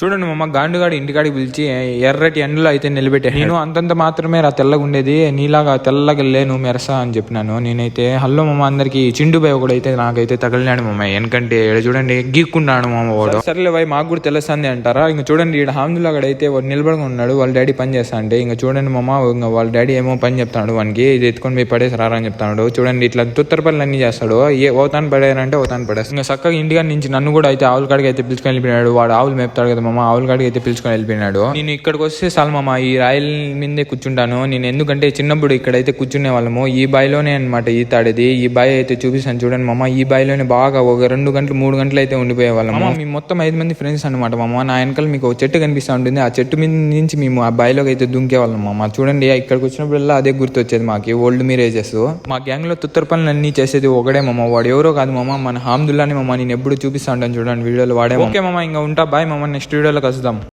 చూడండి మమ్మ గాండుగాడు ఇంటికాడికి పిలిచి ఎర్రటి ఎండలో అయితే నిలబెట్టే. నేను అంతంత మాత్రమే రా తెల్లగా ఉండేది. నీలాగా తెల్లగా లేను మెరసా అని చెప్పినాను. నేనైతే హలో మమ్మ అందరికి చిండు బాయ్ ఒకడైతే నాకైతే తగిలినాడు మమ్మ ఎందుకంటే ఈడ చూడండి గీక్కున్నాడు మమ్మ వాడు. సర్లే బాయ్ మాకు కూడా తెలుస్తుంది అంటారా? ఇంక చూడండి ఈడ హామీలో అయితే వాడు నిలబడి ఉన్నాడు. వాళ్ళ డాడీ పని చేస్తా అంటే ఇంక చూడండి మమ్మ ఇంకా వాళ్ళ డాడీ ఏమో పని చెప్తాడు వానికి. ఇది ఎత్తుకొని పోయి పడేసి రారా అని చెప్తాడు. చూడండి ఇట్లా తుత్తర పనులు అన్ని చేస్తాడు. ఏ ఓతాను పడేయాలంటే ఓతాను పడేస్తాడు. ఇంకా చక్కగా ఇంటిగా నుంచి నన్ను కూడా అయితే ఆవుల కాడికి అయితే పిలుచుకొని వెళ్ళిపోయినాడు వాడు ఆవులు మేపుతాడు కదా మామ ఆవుల కాడికి అయితే పిలుచుకొని వెళ్ళిపోయినాడు. నేను ఇక్కడికి వస్తే చాలు మామ ఈ రాయల్ మీదే కూర్చుంటాను. నేను ఎందుకంటే చిన్నప్పుడు ఇక్కడైతే కూర్చునే వాళ్ళము. ఈ బాయిలోనే అనమాట ఈత ఆడేది ఈ బాయ్ అయితే చూపిస్తాను చూడండి మామ. ఈ బాయిలోనే బాగా ఒక రెండు గంటలు మూడు గంటలు అయితే ఉండిపోయే వాళ్ళము. మీ మొత్తం ఐదు మంది ఫ్రెండ్స్ అనమాట మామ. నా వెనకాల మీకు ఒక చెట్టు కనిపిస్తూ ఉంటుంది. ఆ చెట్టు మీద నుంచి మేము ఆ బాయిలోకి అయితే దుంకే వాళ్ళం మామ. చూడండి ఇక్కడికి వచ్చినప్పుడల్లా అదే గుర్తు వచ్చేది మాకి. Old marriages. మా గ్యాంగ్లో తుత్తర పనులు అన్ని చేసేది ఒకడే మామ. వాడు ఎవరో కాదు మామ. మన హామ్దుల్లాని మామ. నేను ఎప్పుడు చూపిస్తా ఉంటాను చూడండి. వీడియోలో వాడే ఓకే మామ ఇంకా ఉంటా. బాయ్ మామ నెక్స్ట్ వీడియోలో కలుద్దాం